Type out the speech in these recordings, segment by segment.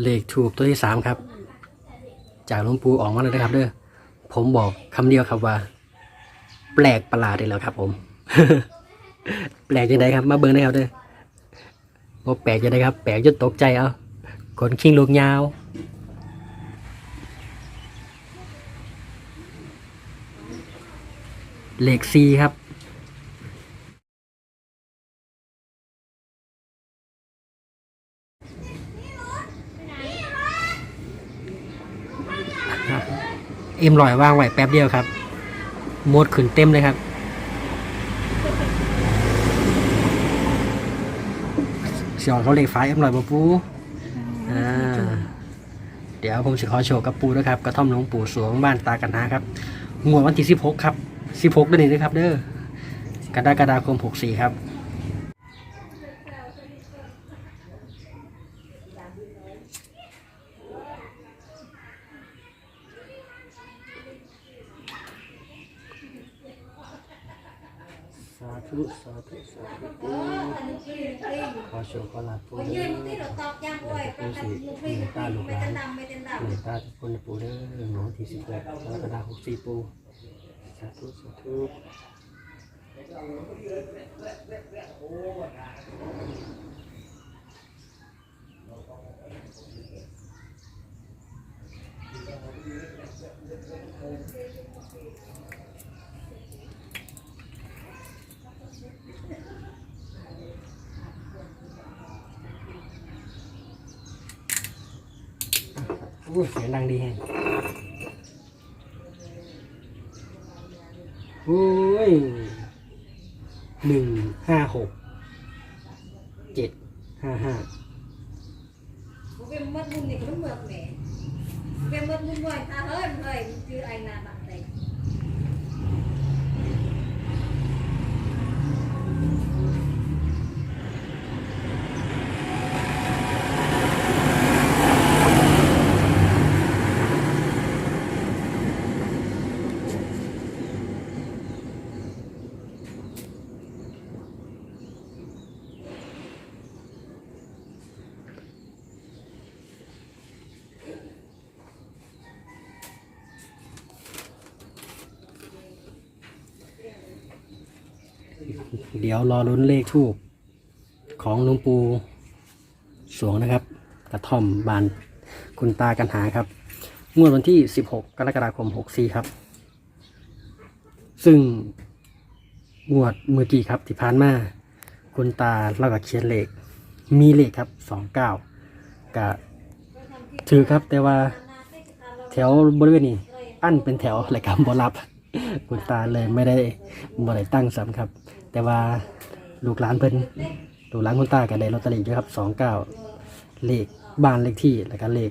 เลขถูกตัวที่สามครับ จากหลวงปู่ออกมาเลยนะครับเด้อผมบอกคำเดียวครับว่า แปลกประหลาดเลยแล้วครับ ผม แปลกยังไงครับ มาเบิ้งนะครับเด้อบอกแปลกยังไงครับ แปลกจนตกใจเอาขนคิงลูกยาวเลขสี่ครับ เอ็มลอยวางไว้แป๊บเดียวครับหมดขึ้นเต็มเลยครับ เสียงเขาเลขฟ้าเอ็มลอยบปูอ่าเดี๋ยวผมจะขอโชว์กับปูด้วยครับ กระท่อมหลวงปู่สวงบ้านตากันนาครับงวดวันที่สิบหกครับสิบหกด้วยนี่นะครับ เด้อกรกฎาคมหกสี่ครับ ธุสาธุสาธุขอโชว์ขอลาปู Còn เด้ như อ một tí nó tọt ra เดี๋ยว rồi, จะปู con สิ đặt một มี phi ตาลูกห mày ลาน tên đầm, mày tên เมตตาทุกคนนะปูเด้อหนอที่สิบแปดกรกฎาคมหกสี่ปูสาธุสาธุ อู้เสียงดังดีแฮงโอ้ยหนึ่งห้าหกเจ็ดห้าห้า Viêm mất môn này cũng được nè. Viêm mất môn rồi, ta hơi hơi chứ anh là bạn เดี๋ยวรอลุ้นเลขทูบของหลวงปู่สวงนะครับ กระท่อมบานคุณตากันหาครับ งวดวันที่ 16 กรกฎาคม 64 ครับ ซึ่งงวดเมื่อกี้ครับที่ผ่านมา คุณตาเล่ากับเขียนเลข มีเลขครับ 29กะถือครับแต่ว่าแถวบริเวณนี้ อันเป็นแถวรายการบรับ คุณตาเลยไม่ได้บ่ได้ตั้งซ้ำครับ แต่ว่าลูกหลานเพิ่นลูกหลานคุณตาก็ได้ลอตเตอรี่อยู่ครับ29เก้าเลขบ้านเลขที่แล้วก็เลข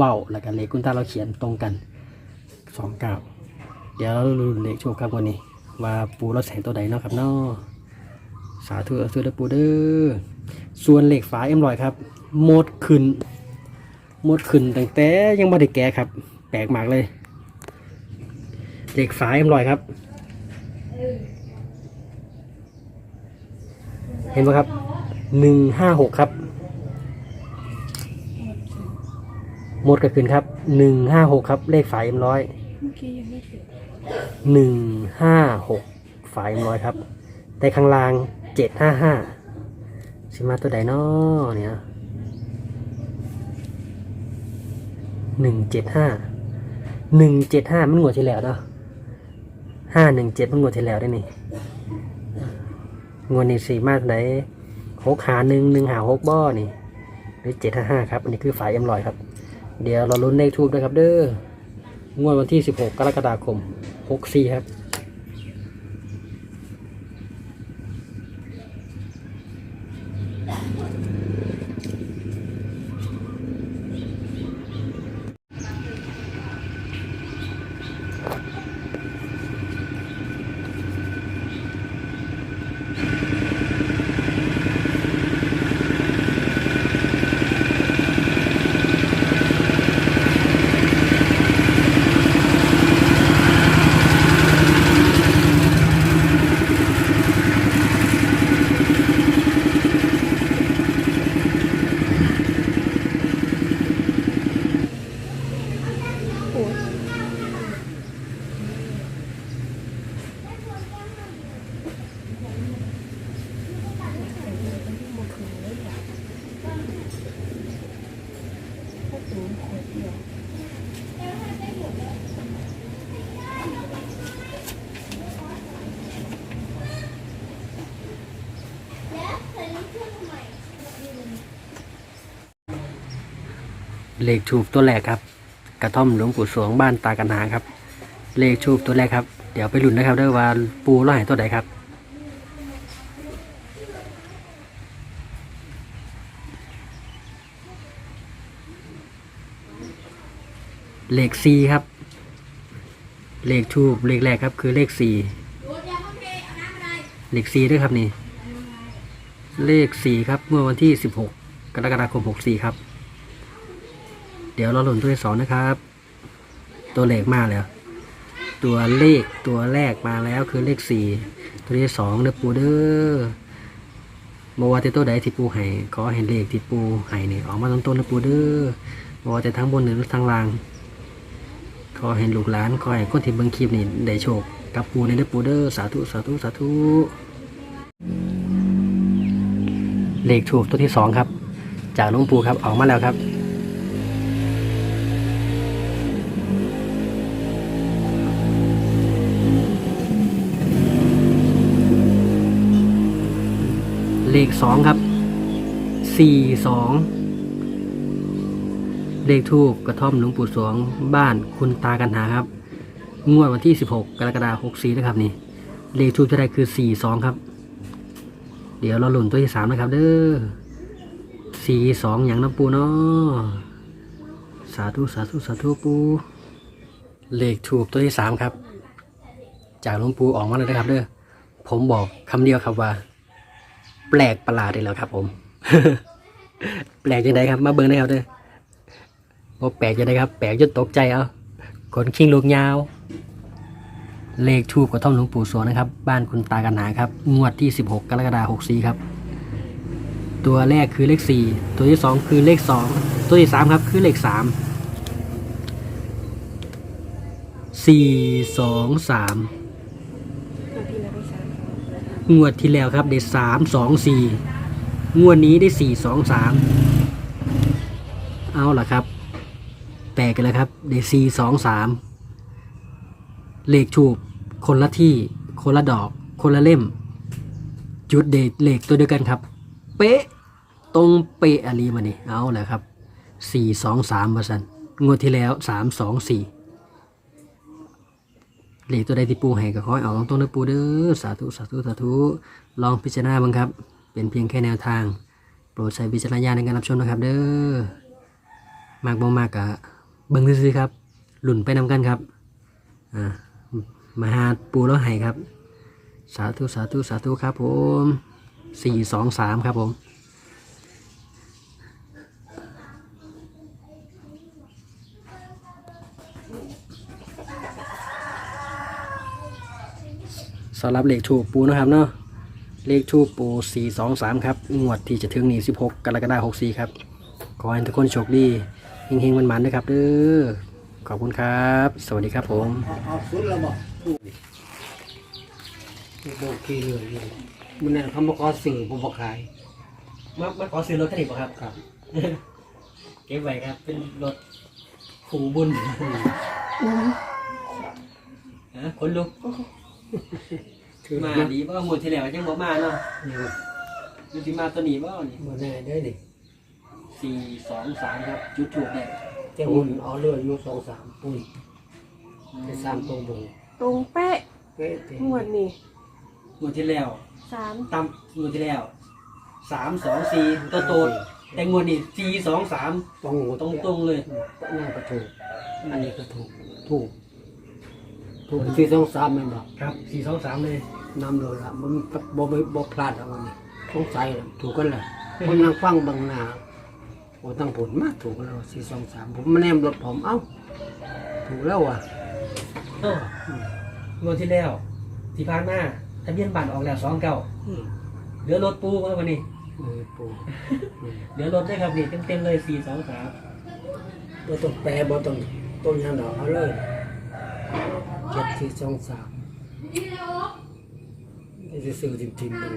ว้าวแล้วก็เลขคุณตาเราเขียนตรงกัน29เก้าเดี๋ยวเราลุ้นเลขโชคครับวันนี้ ว่าปูเราแสงตัวใดเนาะครับเนาะสาธุสาธุเด้อปูเด้อส่วนเลขฝาเอ็มรอยครับหมดขึ้นหมดขึ้นตั้งแต่ยังไม่ได้แกะครับ แปลกมากเลยเลขฝาเอ็มรอยครับ เห็นไหมครับหนึ่งห้าหกครับหมดก็ขึ้นครับหนึ่งห้าหกครับ เลขฝาเอ็มร้อยหนึ่งห้าหกฝาเอ็มร้อยครับ แต่ข้างล่างเจ็ดห้าห้าสิมาตัวใดน้อเนี่ยหนึ่งเจ็ดห้าหนึ่งเจ็ดห้ามันงวดที่แล้วเนาะห้าหนึ่งเจ็ดมันงวดที่แล้วได้นี่ งวดนี้สีมากไหนหกหาหนึ่งหนึ่งหาหกบ่อนี่หรือเจ็ดห้าห้าครับ อันนี้คือฝายเอ็มลอยครับ เดี๋ยวเราลุ้นเลขทูบด้วยครับเด้องวดวันที่สิบหกกรกฎาคมหกสี่ครับ เลขทูบตัวแรกครับ กระท่อมหลวงปู่สวงบ้านตากันหาครับ เลขทูบตัวแรกครับ เดี๋ยวไปลุ้นนะครับด้วยว่าปูร้อยตัวใดครับเลขสี่ครับ เลขทูบเลขแรกครับ คือเลขสี่เลขสี่ด้วยครับนี่ เลขสี่ครับเมื่อวันที่สิบหกกรกฎาคมหกสี่ครับ เดี๋ยวเราหล่นตัวที่สองนะครับ ตัวเลขมาแล้ว ตัวเลขตัวแรกมาแล้วคือเลขสี่ตัวที่สองเด้อปูเด้อบ่ว่าแต่ตัวใดที่ปูให้ขอให้เลขที่ปูให้นี่ออกมาตรงต้นๆนะปูเด้อบ่ว่าแต่ทั้งบนหรือทางล่าง ขอให้ลูกหลานขอให้คนที่เบิ่งคลิปนี่ได้โชคกับปูในเด้อปูเด้อสาธุสาธุสาธุ เลขถูกตัวที่สองครับ จากหลวงปู่ครับออกมาแล้วครับ เลขสองครับสี่สองเลขทูบกระท่อมหลวงปู่สวงบ้านคุณตากันหาครับ งวดวันที่สิบหกกรกฎาคมหกสี่นะครับนี่ เลขทูบจะได้คือสี่สองครับ เดี๋ยวเราหลุนตัวที่สามนะครับเด้อสี่สองอย่างน้ำปูเนาะสาธุสาธุสาธุปู เลขทูบตัวที่สามครับ จากหลวงปู่ออกมาเลยนะครับเด้อผมบอกคำเดียวครับว่า แปลกประหลาดเลยแล้วครับ ผม แปลกยังไงครับ มาเบิ้งนะครับเด้อบอกแปลกยังไงครับ แปลกจนตกใจเอาขนคิงลูกยาว เลขทูบกับท่อมหลวงปู่สวงนะครับ บ้านคุณตากันหนาครับ งวดที่ 16 กรกฎาคม64 ครับ ตัวแรกคือเลข 4 ตัวที่ 2 คือเลข 2 ตัวที่ 3 ครับ คือเลข 3 4 2 3บางทีเราได้สามงวดที่แล้วครับ ได้สามสองสี่งวดนี้ได้สี่สองสามเอาล่ะครับแตกกันแล้วครับ ได้สี่สองสามเลขถูก คนละที่ คนละดอก คนละเล่ม จุดเดทเหลขตัวเดียวกันครับ เป๊ะ ตรงเป๊ะอะไรมานี่เอาแหละครับสี่สองสามเปอร์เซ็นงวดที่แล้วสามสองสี่เลขตัวใดที่ปูให้ก็ขอให้ออกตรงๆนะปูเด้อสาธุสาธุสาธุลองพิจารณาบ้างครับ เป็นเพียงแค่แนวทาง โปรดใช้วิจารณญาณในการรับชมนะครับเด้อมากบ่มากกะเบิ่งซื่อครับหลุ่นไปนำกันครับอ่า มาหาปูแล้วให้ครับ สาธุสาธุสาธุครับผมสี่สองสามครับผมสำหรับเลขถูกปูนะครับเนาะเลขทูปปู423ครับ งวดที่จะถึงนี่16กกรกฎาคม64ครับขอให้ทุกคนโชคดีเฮงๆมันๆด้วยครับเด้อขอบคุณครับ สวัสดีครับผม เอาสุดแล้วบอกถูกบอกกี่เลยมันนั่นเขามาขอสื่อผมบอกขายมามาขอซื้อรถคันนี้ป่ะครับ ครับเก็บไว้ครับ เป็นรถขู่บุญฮะคนลุก คือมามาดีป่ะหมดที่แล้วยังบ่มาเนาะดูที่มาตัวนี้ป่ะนี่บ่แน่ได้ดิสี่สองสามครับจุดถูกเนี่ยแต่หุ่นเอาเรืออยู่สองสามปุ่นไปสามตรงบง ตรงเป๊ะเป๊ะเป๊ะงวดนี่หมดที่แล้ว สามตามงวดที่แล้วสามสองสี่ตัวโตดแต่งวดนี้สี่สองสามตรงตรงตรงๆเลยนั่นก็ถูก อันนี้ก็ถูก ถูก ถูกที่สองสามแม่นบอกครับสี่สองสามเลย นำเลยละมันบ่บ่บ่พลาดเอาวันนี้สงสัยล่ะถูกกันเลยคนนั่งฟังบางหนาโอ้ตั้งผลมากถูกแล้วสี่สองสามผมมาแนมรถผมเอ้า ถูกแล้วว่ะ โอ้งวดที่แล้วที่ผ่านมาทะเบียนบ้านออกแล้วสองเก้าอืมเหลือรถปูมาวันนี้ เออปูอืมเหลือรถได้ครับนี่เต็มเต็มๆเลยสี่สองสามบ่ต้องแปลบ่ต้องต้นยังดอกเอาเลยเจ็ดสี่สองสามนี่จะซื้อทิมๆมัน